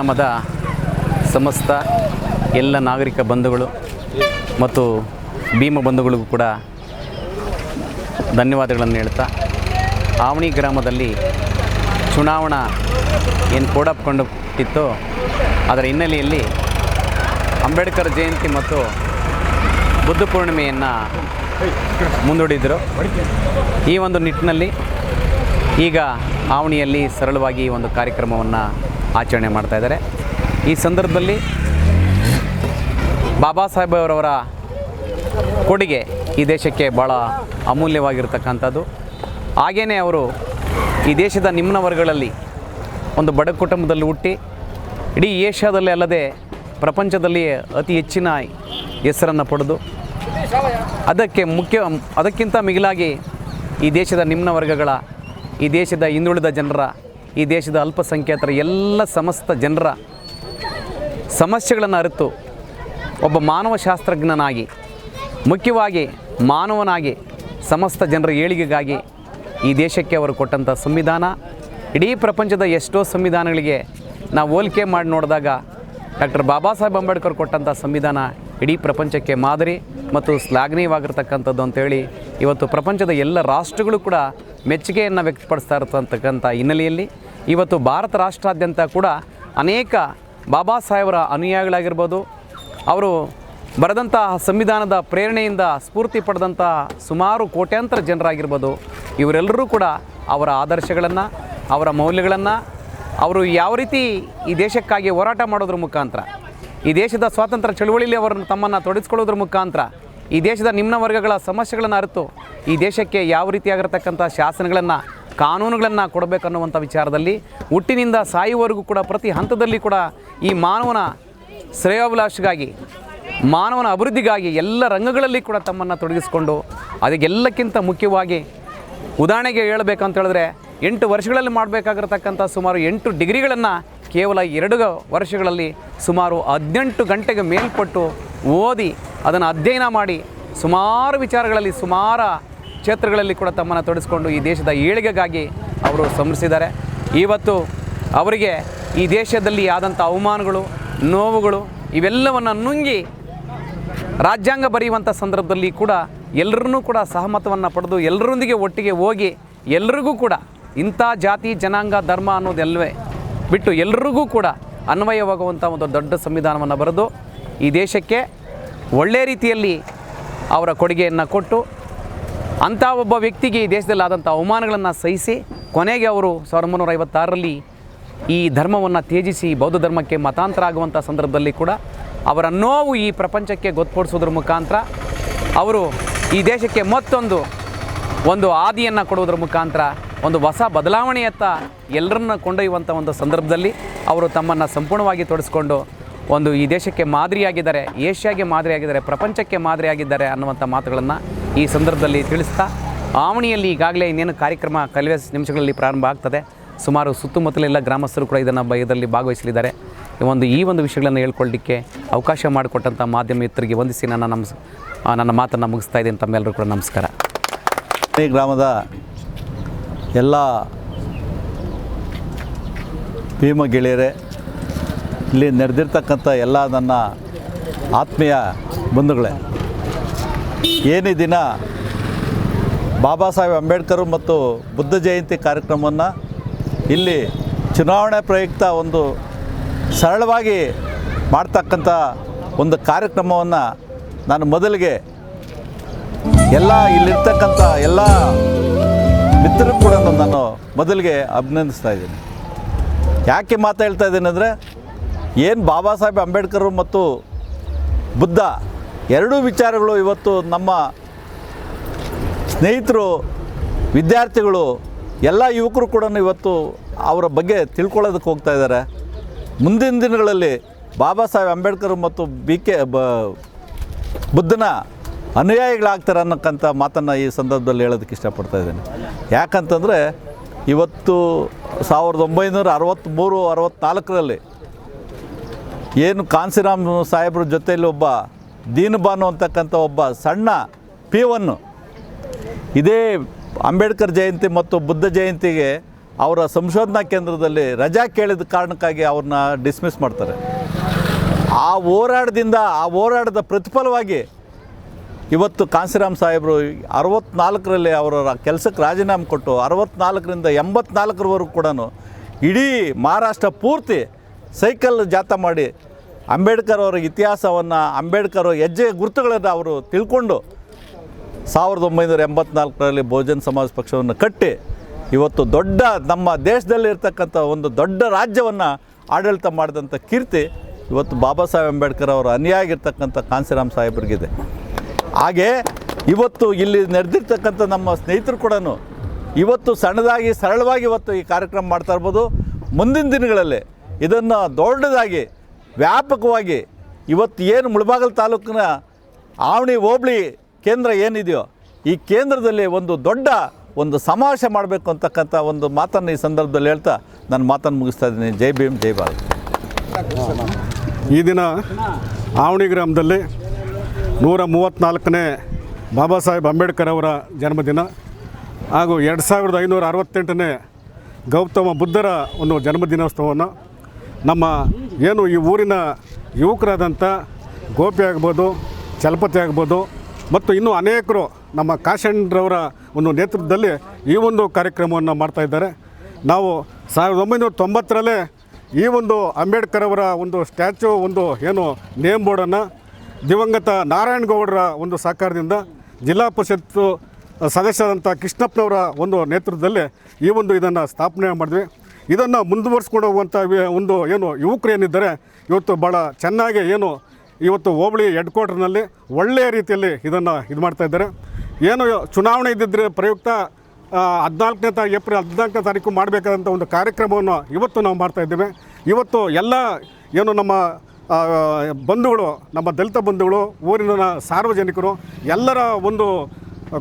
ಗ್ರಾಮದ ಸಮಸ್ತ ಎಲ್ಲ ನಾಗರಿಕ ಬಂಧುಗಳು ಮತ್ತು ಭೀಮ ಬಂಧುಗಳಿಗೂ ಕೂಡ ಧನ್ಯವಾದಗಳನ್ನು ಹೇಳ್ತಾ, ಆವಣಿ ಗ್ರಾಮದಲ್ಲಿ ಚುನಾವಣಾ ಏನು ಕೋಡಪ್ಕೊಂಡಿತ್ತು ಅದರ ಹಿನ್ನೆಲೆಯಲ್ಲಿ ಅಂಬೇಡ್ಕರ್ ಜಯಂತಿ ಮತ್ತು ಬುದ್ಧ ಪೂರ್ಣಿಮೆಯನ್ನು ಮುಂದೂಡಿದರು. ಈ ಒಂದು ನಿಟ್ಟಿನಲ್ಲಿ ಈಗ ಆವಣಿಯಲ್ಲಿ ಸರಳವಾಗಿ ಒಂದು ಕಾರ್ಯಕ್ರಮವನ್ನು ಆಚರಣೆ ಮಾಡ್ತಾ ಇದ್ದಾರೆ. ಈ ಸಂದರ್ಭದಲ್ಲಿ ಬಾಬಾ ಸಾಹೇಬ್ ಅವರವರ ಕೊಡುಗೆ ಈ ದೇಶಕ್ಕೆ ಭಾಳ ಅಮೂಲ್ಯವಾಗಿರ್ತಕ್ಕಂಥದ್ದು. ಹಾಗೆಯೇ ಅವರು ಈ ದೇಶದ ನಿಮ್ನ ವರ್ಗಗಳಲ್ಲಿ ಒಂದು ಬಡ ಕುಟುಂಬದಲ್ಲಿ ಹುಟ್ಟಿ, ಇಡೀ ಏಷ್ಯಾದಲ್ಲೇ ಅಲ್ಲದೆ ಪ್ರಪಂಚದಲ್ಲಿ ಅತಿ ಹೆಚ್ಚಿನ ಹೆಸರನ್ನು ಪಡೆದು, ಅದಕ್ಕೆ ಮುಖ್ಯ, ಅದಕ್ಕಿಂತ ಮಿಗಿಲಾಗಿ ಈ ದೇಶದ ನಿಮ್ನ ವರ್ಗಗಳ ಈ ದೇಶದ ಹಿಂದುಳಿದ ಜನರ ಈ ದೇಶದ ಅಲ್ಪಸಂಖ್ಯಾತರ ಎಲ್ಲ ಸಮಸ್ತ ಜನರ ಸಮಸ್ಯೆಗಳನ್ನು ಅರಿತು ಒಬ್ಬ ಮಾನವ ಶಾಸ್ತ್ರಜ್ಞನಾಗಿ, ಮುಖ್ಯವಾಗಿ ಮಾನವನಾಗಿ ಸಮಸ್ತ ಜನರ ಏಳಿಗೆಗಾಗಿ ಈ ದೇಶಕ್ಕೆ ಅವರು ಕೊಟ್ಟಂಥ ಸಂವಿಧಾನ, ಇಡೀ ಪ್ರಪಂಚದ ಎಷ್ಟೋ ಸಂವಿಧಾನಗಳಿಗೆ ನಾವು ಹೋಲಿಕೆ ಮಾಡಿ ನೋಡಿದಾಗ ಡಾಕ್ಟರ್ ಬಾಬಾ ಸಾಹೇಬ್ ಅಂಬೇಡ್ಕರ್ ಕೊಟ್ಟಂಥ ಸಂವಿಧಾನ ಇಡೀ ಪ್ರಪಂಚಕ್ಕೆ ಮಾದರಿ ಮತ್ತು ಶ್ಲಾಘನೀಯವಾಗಿರ್ತಕ್ಕಂಥದ್ದು ಅಂತೇಳಿ ಇವತ್ತು ಪ್ರಪಂಚದ ಎಲ್ಲ ರಾಷ್ಟ್ರಗಳು ಕೂಡ ಮೆಚ್ಚುಗೆಯನ್ನು ವ್ಯಕ್ತಪಡಿಸ್ತಾ ಇರತಕ್ಕಂಥ ಹಿನ್ನೆಲೆಯಲ್ಲಿ ಇವತ್ತು ಭಾರತ ರಾಷ್ಟ್ರಾದ್ಯಂತ ಕೂಡ ಅನೇಕ ಬಾಬಾ ಸಾಹೇಬರ ಅನುಯಾಯಿಗಳಾಗಿರ್ಬೋದು. ಅವರು ಬರೆದಂತಹ ಸಂವಿಧಾನದ ಪ್ರೇರಣೆಯಿಂದ ಸ್ಫೂರ್ತಿ ಪಡೆದಂತಹ ಸುಮಾರು ಕೋಟ್ಯಾಂತರ ಜನರಾಗಿರ್ಬೋದು. ಇವರೆಲ್ಲರೂ ಕೂಡ ಅವರ ಆದರ್ಶಗಳನ್ನು, ಅವರ ಮೌಲ್ಯಗಳನ್ನು, ಅವರು ಯಾವ ರೀತಿ ಈ ದೇಶಕ್ಕಾಗಿ ಹೋರಾಟ ಮಾಡೋದ್ರ ಮುಖಾಂತರ, ಈ ದೇಶದ ಸ್ವಾತಂತ್ರ್ಯ ಚಳುವಳಿಯಲ್ಲಿ ಅವರನ್ನು ತಮ್ಮನ್ನು ತೊಡಗಿಸ್ಕೊಳ್ಳೋದ್ರ ಮುಖಾಂತರ ಈ ದೇಶದ ನಿಮ್ನ ವರ್ಗಗಳ ಸಮಸ್ಯೆಗಳನ್ನು ಅರಿತು, ಈ ದೇಶಕ್ಕೆ ಯಾವ ರೀತಿಯಾಗಿರ್ತಕ್ಕಂಥ ಶಾಸನಗಳನ್ನು, ಕಾನೂನುಗಳನ್ನು ಕೊಡಬೇಕನ್ನುವಂಥ ವಿಚಾರದಲ್ಲಿ, ಹುಟ್ಟಿನಿಂದ ಸಾಯುವವರೆಗೂ ಕೂಡ ಪ್ರತಿ ಹಂತದಲ್ಲಿ ಕೂಡ ಈ ಮಾನವನ ಶ್ರೇಯೋಭಿಲಾಷಗಾಗಿ, ಮಾನವನ ಅಭಿವೃದ್ಧಿಗಾಗಿ ಎಲ್ಲ ರಂಗಗಳಲ್ಲಿ ಕೂಡ ತಮ್ಮನ್ನು ತೊಡಗಿಸಿಕೊಂಡು, ಅದಕ್ಕೆಲ್ಲಕ್ಕಿಂತ ಮುಖ್ಯವಾಗಿ ಉದಾಹರಣೆಗೆ ಹೇಳಬೇಕಂತ ಹೇಳಿದ್ರೆ, ಎಂಟು ವರ್ಷಗಳಲ್ಲಿ ಮಾಡಬೇಕಾಗಿರ್ತಕ್ಕಂಥ ಸುಮಾರು ಎಂಟು ಡಿಗ್ರಿಗಳನ್ನು ಕೇವಲ ಎರಡು ವರ್ಷಗಳಲ್ಲಿ ಸುಮಾರು ಹದಿನೆಂಟು ಗಂಟೆಗೆ ಮೇಲ್ಪಟ್ಟು ಓದಿ ಅದನ್ನು ಅಧ್ಯಯನ ಮಾಡಿ ಸುಮಾರು ವಿಚಾರಗಳಲ್ಲಿ ಸುಮಾರು ಕ್ಷೇತ್ರಗಳಲ್ಲಿ ಕೂಡ ತಮ್ಮನ್ನು ತೊಡಗಿಸ್ಕೊಂಡು ಈ ದೇಶದ ಏಳಿಗೆಗಾಗಿ ಅವರು ಶ್ರಮಿಸಿದ್ದಾರೆ ಇವತ್ತು ಅವರಿಗೆ ಈ ದೇಶದಲ್ಲಿ ಆದಂಥ ಅವಮಾನಗಳು, ನೋವುಗಳು ಇವೆಲ್ಲವನ್ನು ನುಂಗಿ ರಾಜ್ಯಾಂಗ ಬರೆಯುವಂಥ ಸಂದರ್ಭದಲ್ಲಿ ಕೂಡ ಎಲ್ಲರನ್ನೂ ಕೂಡ ಸಹಮತವನ್ನು ಪಡೆದು ಎಲ್ಲರೊಂದಿಗೆ ಒಟ್ಟಿಗೆ ಹೋಗಿ ಎಲ್ರಿಗೂ ಕೂಡ ಇಂಥ ಜಾತಿ, ಜನಾಂಗ, ಧರ್ಮ ಅನ್ನೋದೆಲ್ಲವೇ ಬಿಟ್ಟು ಎಲ್ರಿಗೂ ಕೂಡ ಅನ್ವಯವಾಗುವಂಥ ಒಂದು ದೊಡ್ಡ ಸಂವಿಧಾನವನ್ನು ಬರೆದು ಈ ದೇಶಕ್ಕೆ ಒಳ್ಳೆಯ ರೀತಿಯಲ್ಲಿ ಅವರ ಕೊಡುಗೆಯನ್ನು ಕೊಟ್ಟು ಅಂಥ ಒಬ್ಬ ವ್ಯಕ್ತಿಗೆ ಈ ದೇಶದಲ್ಲಿ ಆದಂಥ ಅವಮಾನಗಳನ್ನು ಸಹಿಸಿ ಕೊನೆಗೆ ಅವರು ಸಾವಿರದ ಒಂಬೈನೂರ ಐವತ್ತಾರರಲ್ಲಿ ಈ ಧರ್ಮವನ್ನು ತ್ಯಜಿಸಿ ಬೌದ್ಧ ಧರ್ಮಕ್ಕೆ ಮತಾಂತರ ಆಗುವಂಥ ಸಂದರ್ಭದಲ್ಲಿ ಕೂಡ ಅವರ ನೋವು ಈ ಪ್ರಪಂಚಕ್ಕೆ ಗೊತ್ತುಪಡಿಸೋದ್ರ ಮುಖಾಂತರ ಅವರು ಈ ದೇಶಕ್ಕೆ ಮತ್ತೊಂದು ಒಂದು ಆದಿಯನ್ನು ಕೊಡುವುದರ ಮುಖಾಂತರ ಒಂದು ಹೊಸ ಬದಲಾವಣೆಯತ್ತ ಎಲ್ಲರನ್ನ ಕೊಂಡೊಯ್ಯುವಂಥ ಒಂದು ಸಂದರ್ಭದಲ್ಲಿ ಅವರು ತಮ್ಮನ್ನು ಸಂಪೂರ್ಣವಾಗಿ ತೊಡಗಿಸ್ಕೊಂಡು ಒಂದು ಈ ದೇಶಕ್ಕೆ ಮಾದರಿಯಾಗಿದ್ದಾರೆ, ಏಷ್ಯಾಗೆ ಮಾದರಿಯಾಗಿದ್ದಾರೆ, ಪ್ರಪಂಚಕ್ಕೆ ಮಾದರಿಯಾಗಿದ್ದಾರೆ ಅನ್ನುವಂಥ ಮಾತುಗಳನ್ನು ಈ ಸಂದರ್ಭದಲ್ಲಿ ತಿಳಿಸ್ತಾ, ಆವಣಿಯಲ್ಲಿ ಈಗಾಗಲೇ ಇನ್ನೇನು ಕಾರ್ಯಕ್ರಮ ಕಲಿವೆ ನಿಮಿಷಗಳಲ್ಲಿ ಪ್ರಾರಂಭ ಆಗ್ತದೆ. ಸುಮಾರು ಸುತ್ತಮುತ್ತಲೆಲ್ಲ ಗ್ರಾಮಸ್ಥರು ಕೂಡ ಇದನ್ನು ಬ, ಇದರಲ್ಲಿ ಭಾಗವಹಿಸಲಿದ್ದಾರೆ. ಒಂದು ಈ ಒಂದು ವಿಷಯಗಳನ್ನು ಹೇಳ್ಕೊಳ್ಳಿಕ್ಕೆ ಅವಕಾಶ ಮಾಡಿಕೊಟ್ಟಂಥ ಮಾಧ್ಯಮ ಮಿತ್ರರಿಗೆ ವಂದಿಸಿ ನನ್ನ ನಮ್ಮ ನನ್ನ ಮಾತನ್ನು ಮುಗಿಸ್ತಾ ಇದ್ದೀನಿ ತಮ್ಮೆಲ್ಲರೂ ಕೂಡ ನಮಸ್ಕಾರ. ಈ ಗ್ರಾಮದ ಎಲ್ಲ ಭೀಮ ಗೆಳೆಯರೇ ಇಲ್ಲಿ ನಡೆದಿರ್ತಕ್ಕಂಥ ಎಲ್ಲ ನನ್ನ ಆತ್ಮೀಯ ಬಂಧುಗಳೇ, ಏನೇ ದಿನ ಬಾಬಾ ಸಾಹೇಬ್ ಅಂಬೇಡ್ಕರ್ ಮತ್ತು ಬುದ್ಧ ಜಯಂತಿ ಕಾರ್ಯಕ್ರಮವನ್ನು ಇಲ್ಲಿ ಚುನಾವಣೆ ಪ್ರಯುಕ್ತ ಒಂದು ಸರಳವಾಗಿ ಮಾಡ್ತಕ್ಕಂಥ ಒಂದು ಕಾರ್ಯಕ್ರಮವನ್ನು ನಾನು ಮೊದಲಿಗೆ ಎಲ್ಲ ಇಲ್ಲಿರ್ತಕ್ಕಂಥ ಎಲ್ಲ ಮಿತ್ರರು ಕೂಡ ನಾನು ಮೊದಲಿಗೆ ಅಭಿನಂದಿಸ್ತಾ ಇದ್ದೀನಿ. ಯಾಕೆ ಮಾತಾಡ್ತಾ ಇದ್ದೀನಿ ಅಂದರೆ ಏನು ಬಾಬಾ ಸಾಹೇಬ್ ಅಂಬೇಡ್ಕರ್ ಮತ್ತು ಬುದ್ಧ ಎರಡೂ ವಿಚಾರಗಳು ಇವತ್ತು ನಮ್ಮ ಸ್ನೇಹಿತರು, ವಿದ್ಯಾರ್ಥಿಗಳು, ಎಲ್ಲ ಯುವಕರು ಕೂಡ ಇವತ್ತು ಅವರ ಬಗ್ಗೆ ತಿಳ್ಕೊಳ್ಳೋದಕ್ಕೆ ಹೋಗ್ತಾ ಇದ್ದಾರೆ. ಮುಂದಿನ ದಿನಗಳಲ್ಲಿ ಬಾಬಾ ಸಾಹೇಬ್ ಅಂಬೇಡ್ಕರ್ ಮತ್ತು ಬಿ ಕೆ ಬ ಬುದ್ಧನ ಅನುಯಾಯಿಗಳಾಗ್ತಾರೆ ಅನ್ನೋಕ್ಕಂಥ ಮಾತನ್ನು ಈ ಸಂದರ್ಭದಲ್ಲಿ ಹೇಳೋದಕ್ಕೆ ಇಷ್ಟಪಡ್ತಾ ಇದ್ದೇನೆ. ಯಾಕಂತಂದರೆ ಇವತ್ತು ಸಾವಿರದ ಒಂಬೈನೂರ ಅರವತ್ತ್ಮೂರು ಅರವತ್ತ್ನಾಲ್ಕರಲ್ಲಿ ಏನು ಕಾನ್ಸಿರಾಮ್ ಸಾಹೇಬ್ರ ಜೊತೆಯಲ್ಲಿ ಒಬ್ಬ ದೀನಬಾನು ಅಂತಕ್ಕಂಥ ಒಬ್ಬ ಸಣ್ಣ ಪಿ ಒನ್ನು ಇದೇ ಅಂಬೇಡ್ಕರ್ ಜಯಂತಿ ಮತ್ತು ಬುದ್ಧ ಜಯಂತಿಗೆ ಅವರ ಸಂಶೋಧನಾ ಕೇಂದ್ರದಲ್ಲಿ ರಜಾ ಕೇಳಿದ ಕಾರಣಕ್ಕಾಗಿ ಅವ್ರನ್ನ ಡಿಸ್ಮಿಸ್ ಮಾಡ್ತಾರೆ. ಆ ಹೋರಾಟದಿಂದ, ಆ ಹೋರಾಟದ ಪ್ರತಿಫಲವಾಗಿ ಇವತ್ತು ಕಾಂಸಿರಾಮ್ ಸಾಹೇಬರು ಅರವತ್ನಾಲ್ಕರಲ್ಲಿ ಅವರ ಕೆಲಸಕ್ಕೆ ರಾಜೀನಾಮೆ ಕೊಟ್ಟು ಅರವತ್ನಾಲ್ಕರಿಂದ ಎಂಬತ್ನಾಲ್ಕರವರೆಗೂ ಕೂಡ ಇಡೀ ಮಹಾರಾಷ್ಟ್ರ ಪೂರ್ತಿ ಸೈಕಲ್ ಜಾಥಾ ಮಾಡಿ ಅಂಬೇಡ್ಕರ್ ಅವರ ಇತಿಹಾಸವನ್ನು, ಅಂಬೇಡ್ಕರ್ ಹೆಜ್ಜೆ ಗುರುತುಗಳನ್ನು ಅವರು ತಿಳ್ಕೊಂಡು ಸಾವಿರದ ಒಂಬೈನೂರ ಎಂಬತ್ನಾಲ್ಕರಲ್ಲಿ ಬಹುಜನ್ ಸಮಾಜ ಪಕ್ಷವನ್ನು ಕಟ್ಟಿ ಇವತ್ತು ದೊಡ್ಡ ನಮ್ಮ ದೇಶದಲ್ಲಿರ್ತಕ್ಕಂಥ ಒಂದು ದೊಡ್ಡ ರಾಜ್ಯವನ್ನು ಆಡಳಿತ ಮಾಡಿದಂಥ ಕೀರ್ತಿ ಇವತ್ತು ಬಾಬಾ ಸಾಹೇಬ್ ಅಂಬೇಡ್ಕರ್ ಅವರ ಅನ್ಯಾಗಿರ್ತಕ್ಕಂಥ ಕಾಂಸಿರಾಮ್ ಸಾಹೇಬ್ರಿಗಿದೆ. ಹಾಗೆ ಇವತ್ತು ಇಲ್ಲಿ ನಡೆದಿರ್ತಕ್ಕಂಥ ನಮ್ಮ ಸ್ನೇಹಿತರು ಕೂಡ ಇವತ್ತು ಸಣ್ಣದಾಗಿ ಸರಳವಾಗಿ ಇವತ್ತು ಈ ಕಾರ್ಯಕ್ರಮ ಮಾಡ್ತಾ ಇರ್ಬೋದು. ಮುಂದಿನ ದಿನಗಳಲ್ಲಿ ಇದನ್ನು ದೊಡ್ಡದಾಗಿ, ವ್ಯಾಪಕವಾಗಿ ಇವತ್ತು ಏನು ಮುಳಬಾಗಲ್ ತಾಲೂಕಿನ ಆವಣಿ ಹೋಬಳಿ ಕೇಂದ್ರ ಏನಿದೆಯೋ, ಈ ಕೇಂದ್ರದಲ್ಲಿ ಒಂದು ದೊಡ್ಡ ಒಂದು ಸಮಾವೇಶ ಮಾಡಬೇಕು ಅಂತಕ್ಕಂಥ ಒಂದು ಮಾತನ್ನು ಈ ಸಂದರ್ಭದಲ್ಲಿ ಹೇಳ್ತಾ ನಾನು ಮಾತನ್ನು ಮುಗಿಸ್ತಾ ಇದ್ದೀನಿ. ಜೈ ಭೀಮ್, ಜೈ ಭಾರತ್. ಈ ದಿನ ಆವಣಿ ಗ್ರಾಮದಲ್ಲಿ ನೂರ ಮೂವತ್ತ್ನಾಲ್ಕನೇ ಬಾಬಾ ಸಾಹೇಬ್ ಅಂಬೇಡ್ಕರ್ ಅವರ ಜನ್ಮದಿನ ಹಾಗೂ ಎರಡು ಸಾವಿರದ ಐನೂರ ಅರವತ್ತೆಂಟನೇ ಗೌತಮ ಬುದ್ಧರ ಒಂದು ಜನ್ಮದಿನೋತ್ಸವವನ್ನು ನಮ್ಮ ಏನು ಈ ಊರಿನ ಯುವಕರಾದಂಥ ಗೋಪಿ ಆಗ್ಬೋದು, ಚಲಪತಿ ಆಗ್ಬೋದು ಮತ್ತು ಇನ್ನೂ ಅನೇಕರು ನಮ್ಮ ಕಾಶಣ್ಣರವರ ಒಂದು ನೇತೃತ್ವದಲ್ಲಿ ಈ ಒಂದು ಕಾರ್ಯಕ್ರಮವನ್ನು ಮಾಡ್ತಾಯಿದ್ದಾರೆ ನಾವು ಸಾವಿರದ ಒಂಬೈನೂರ ತೊಂಬತ್ತರಲ್ಲೇ ಈ ಒಂದು ಅಂಬೇಡ್ಕರ್ ಅವರ ಒಂದು ಸ್ಟ್ಯಾಚು, ಒಂದು ಏನು ನೇಮ್ ಬೋರ್ಡನ್ನು ದಿವಂಗತ ನಾರಾಯಣಗೌಡರ ಒಂದು ಸಹಕಾರದಿಂದ ಜಿಲ್ಲಾ ಪರಿಷತ್ತು ಸದಸ್ಯರಾದಂಥ ಕೃಷ್ಣಪ್ಪನವರ ಒಂದು ನೇತೃತ್ವದಲ್ಲಿ ಈ ಒಂದು ಇದನ್ನು ಸ್ಥಾಪನೆ ಮಾಡಿದ್ವಿ. ಇದನ್ನು ಮುಂದುವರಿಸ್ಕೊಂಡು ಹೋಗುವಂಥ ಒಂದು ಏನು ಯುವಕರು ಏನಿದ್ದಾರೆ ಇವತ್ತು ಭಾಳ ಚೆನ್ನಾಗಿ ಏನು ಇವತ್ತು ಹೋಬಳಿ ಹೆಡ್ ಕ್ವಾರ್ಟರ್ನಲ್ಲಿ ಒಳ್ಳೆಯ ರೀತಿಯಲ್ಲಿ ಇದನ್ನು ಇದು ಮಾಡ್ತಾ ಇದ್ದಾರೆ. ಏನು ಚುನಾವಣೆ ಇದ್ದಿದ್ದರೆ ಪ್ರಯುಕ್ತ ಹದಿನಾಲ್ಕನೇ ತಾ, ಏಪ್ರಿಲ್ ಹದಿನಾಲ್ಕನೇ ತಾರೀಕು ಮಾಡಬೇಕಾದಂಥ ಒಂದು ಕಾರ್ಯಕ್ರಮವನ್ನು ಇವತ್ತು ನಾವು ಮಾಡ್ತಾ ಇದ್ದೇವೆ. ಇವತ್ತು ಎಲ್ಲ ಏನು ನಮ್ಮ ಬಂಧುಗಳು, ನಮ್ಮ ದಲಿತ ಬಂಧುಗಳು, ಊರಿನ ಸಾರ್ವಜನಿಕರು ಎಲ್ಲರ ಒಂದು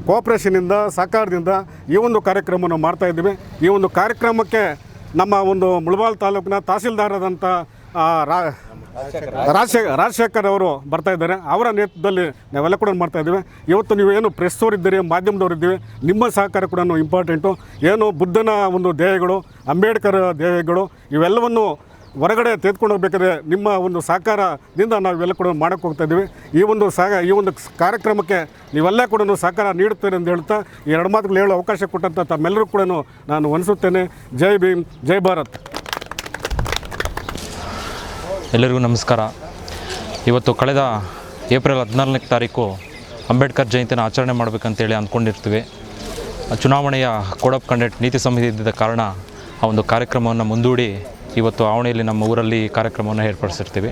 ಕೋಆಪ್ರೇಷನಿಂದ ಸಹಕಾರದಿಂದ ಈ ಒಂದು ಕಾರ್ಯಕ್ರಮವನ್ನು ಮಾಡ್ತಾ ಇದ್ದೀವಿ. ಈ ಒಂದು ಕಾರ್ಯಕ್ರಮಕ್ಕೆ ನಮ್ಮ ಒಂದು ಮುಳಬಾಲ್ ತಾಲೂಕಿನ ತಹಸೀಲ್ದಾರದಂಥ ರಾಜಶೇಖರ್ ರಾಜಶೇಖರ್ ಅವರು ಬರ್ತಾ ಇದ್ದಾರೆ. ಅವರ ನೇತೃತ್ವದಲ್ಲಿ ನಾವೆಲ್ಲ ಕೂಡ ಮಾಡ್ತಾ ಇದ್ದೀವಿ. ಇವತ್ತು ನೀವು ಏನು ಪ್ರೆಸ್ ಇದ್ದೀರಿ ಮಾಧ್ಯಮದವ್ರು ಇದ್ದೀವಿ ನಿಮ್ಮ ಸಹಕಾರ ಕೂಡ ಇಂಪಾರ್ಟೆಂಟು ಏನು ಬುದ್ಧನ ಒಂದು ಧ್ಯೇಯಗಳು ಅಂಬೇಡ್ಕರ್ ಧ್ಯೇಯಗಳು ಇವೆಲ್ಲವನ್ನು ಹೊರಗಡೆ ತೆಗೆದುಕೊಂಡು ಹೋಗ್ಬೇಕಾದ್ರೆ ನಿಮ್ಮ ಒಂದು ಸಹಕಾರದಿಂದ ನಾವು ಇವೆಲ್ಲ ಕೂಡ ಮಾಡೋಕ್ಕೆ ಹೋಗ್ತಾ ಇದ್ದೀವಿ. ಈ ಒಂದು ಸಹ ಈ ಒಂದು ಕಾರ್ಯಕ್ರಮಕ್ಕೆ ನೀವೆಲ್ಲ ಕೂಡ ಸಹಕಾರ ನೀಡುತ್ತೇನೆ ಅಂತ ಹೇಳ್ತಾ ಈ ಎರಡು ಮಾತುಗಳು ಹೇಳೋ ಅವಕಾಶ ಕೊಟ್ಟಂಥ ತಮ್ಮೆಲ್ಲರೂ ಕೂಡ ನಾನು ಅನಿಸುತ್ತೇನೆ. ಜೈ ಭೀಮ್, ಜೈ ಭಾರತ್. ಎಲ್ಲರಿಗೂ ನಮಸ್ಕಾರ. ಇವತ್ತು ಕಳೆದ ಏಪ್ರಿಲ್ ಹದಿನಾಲ್ಕನೇ ತಾರೀಕು ಅಂಬೇಡ್ಕರ್ ಜಯಂತಿನ ಆಚರಣೆ ಮಾಡಬೇಕಂತೇಳಿ ಅಂದ್ಕೊಂಡಿರ್ತೀವಿ. ಚುನಾವಣೆಯ ಕೋಡ್ ಆಫ್ ಕಂಡಕ್ಟ್ ನೀತಿ ಸಂಹಿತೆ ಇದ್ದಿದ್ದ ಕಾರಣ ಆ ಒಂದು ಕಾರ್ಯಕ್ರಮವನ್ನು ಮುಂದೂಡಿ ಇವತ್ತು ಆವಣಿಯಲ್ಲಿ ನಮ್ಮ ಊರಲ್ಲಿ ಕಾರ್ಯಕ್ರಮವನ್ನು ಏರ್ಪಡಿಸಿರ್ತೀವಿ.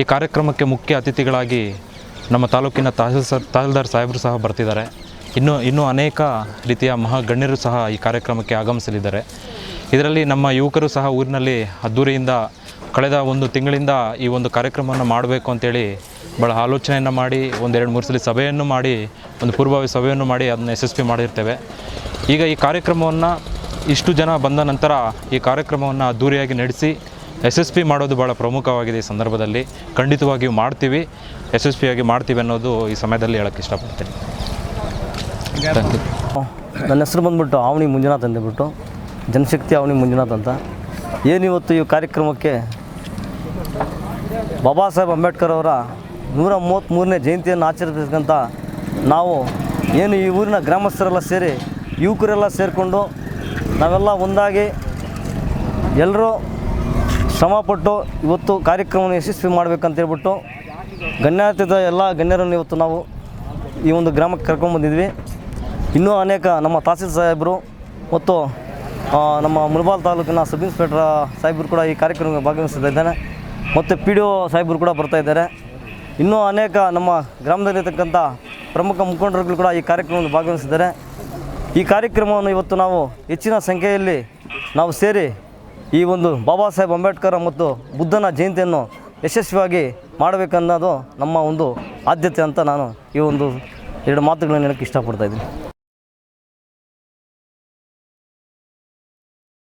ಈ ಕಾರ್ಯಕ್ರಮಕ್ಕೆ ಮುಖ್ಯ ಅತಿಥಿಗಳಾಗಿ ನಮ್ಮ ತಾಲೂಕಿನ ತಹಸೀಲ್ದಾರ್ ತಹಸೀಲ್ದಾರ್ ಸಾಹೇಬರು ಸಹ ಬರ್ತಿದ್ದಾರೆ. ಇನ್ನು, ಇನ್ನೂ ಅನೇಕ ರೀತಿಯ ಮಹಾ ಗಣ್ಯರು ಸಹ ಈ ಕಾರ್ಯಕ್ರಮಕ್ಕೆ ಆಗಮಿಸಲಿದ್ದಾರೆ. ಇದರಲ್ಲಿ ನಮ್ಮ ಯುವಕರು ಸಹ ಊರಿನಲ್ಲಿ ಅದ್ದೂರಿಯಿಂದ ಕಳೆದ ಒಂದು ತಿಂಗಳಿಂದ ಈ ಒಂದು ಕಾರ್ಯಕ್ರಮವನ್ನು ಮಾಡಬೇಕು ಅಂತೇಳಿ ಭಾಳ ಆಲೋಚನೆಯನ್ನು ಮಾಡಿ, ಒಂದೆರಡು ಮೂರು ಸಲ ಸಭೆಯನ್ನು ಮಾಡಿ, ಒಂದು ಪೂರ್ವಭಾವಿ ಸಭೆಯನ್ನು ಮಾಡಿ ಅದನ್ನು ಯಶಸ್ವಿ ಮಾಡಿರ್ತೇವೆ. ಈಗ ಈ ಕಾರ್ಯಕ್ರಮವನ್ನು ಇಷ್ಟು ಜನ ಬಂದ ನಂತರ ಈ ಕಾರ್ಯಕ್ರಮವನ್ನು ಅದ್ದೂರಿಯಾಗಿ ನಡೆಸಿ ಯಶಸ್ವಿ ಮಾಡೋದು ಭಾಳ ಪ್ರಮುಖವಾಗಿದೆ ಈ ಸಂದರ್ಭದಲ್ಲಿ. ಖಂಡಿತವಾಗಿಯೂ ಮಾಡ್ತೀವಿ. ಯಶಸ್ವಿಯಾಗಿ ಮಾಡ್ತೀವಿ ಅನ್ನೋದು ಈ ಸಮಯದಲ್ಲಿ ಹೇಳೋಕ್ಕೆ ಇಷ್ಟಪಡ್ತೀನಿ. ನನ್ನ ಹೆಸರು ಬಂದ್ಬಿಟ್ಟು ಅವನಿ ಮಂಜುನಾಥ್ ಅಂದ್ಬಿಟ್ಟು. ಜನಶಕ್ತಿ ಅವನಿ ಮಂಜುನಾಥ್ ಅಂತ. ಏನಿವತ್ತು ಈ ಕಾರ್ಯಕ್ರಮಕ್ಕೆ ಬಾಬಾ ಸಾಹೇಬ್ ಅಂಬೇಡ್ಕರ್ ಅವರ ನೂರ ಮೂವತ್ತ್ಮೂರನೇ ಜಯಂತಿಯನ್ನು ಆಚರಿಸಬೇಕಂತ ನಾವು ಏನು ಈ ಊರಿನ ಗ್ರಾಮಸ್ಥರೆಲ್ಲ ಸೇರಿ ಯುವಕರೆಲ್ಲ ಸೇರಿಕೊಂಡು ನಾವೆಲ್ಲ ಒಂದಾಗಿ ಎಲ್ಲರೂ ಶ್ರಮಪಟ್ಟು ಇವತ್ತು ಕಾರ್ಯಕ್ರಮವನ್ನು ಯಶಸ್ವಿ ಮಾಡಬೇಕಂತೇಳ್ಬಿಟ್ಟು ಗಣ್ಯಾತಿಥ ಎಲ್ಲ ಗಣ್ಯರನ್ನು ಇವತ್ತು ನಾವು ಈ ಒಂದು ಗ್ರಾಮಕ್ಕೆ ಕರ್ಕೊಂಡ್ಬಂದಿದ್ವಿ ಇನ್ನೂ ಅನೇಕ ನಮ್ಮ ತಹಸೀಲ್ ಸಾಹೇಬರು ಮತ್ತು ನಮ್ಮ ಮುಳಬಾಲ್ ತಾಲೂಕಿನ ಸಬ್ ಇನ್ಸ್ಪೆಕ್ಟರ್ ಸಾಹೇಬರು ಕೂಡ ಈ ಕಾರ್ಯಕ್ರಮಕ್ಕೆ ಭಾಗವಹಿಸ್ತಾ ಇದ್ದಾನೆ ಮತ್ತು ಪಿ ಡಿ ಒ ಸಾಹೇಬರು ಕೂಡ ಬರ್ತಾ ಇದ್ದಾರೆ. ಇನ್ನೂ ಅನೇಕ ನಮ್ಮ ಗ್ರಾಮದಲ್ಲಿರ್ತಕ್ಕಂಥ ಪ್ರಮುಖ ಮುಖಂಡರುಗಳು ಕೂಡ ಈ ಕಾರ್ಯಕ್ರಮದಲ್ಲಿ ಭಾಗವಹಿಸಿದ್ದಾರೆ. ಈ ಕಾರ್ಯಕ್ರಮವನ್ನು ಇವತ್ತು ನಾವು ಹೆಚ್ಚಿನ ಸಂಖ್ಯೆಯಲ್ಲಿ ನಾವು ಸೇರಿ ಈ ಒಂದು ಬಾಬಾ ಸಾಹೇಬ್ ಅಂಬೇಡ್ಕರ್ ಮತ್ತು ಬುದ್ಧನ ಜಯಂತಿಯನ್ನು ಯಶಸ್ವಿಯಾಗಿ ಮಾಡಬೇಕನ್ನೋದು ನಮ್ಮ ಒಂದು ಆದ್ಯತೆ ಅಂತ ನಾನು ಈ ಒಂದು ಎರಡು ಮಾತುಗಳನ್ನು ಹೇಳೋಕ್ಕೆ ಇಷ್ಟಪಡ್ತಾ ಇದ್ದೀನಿ.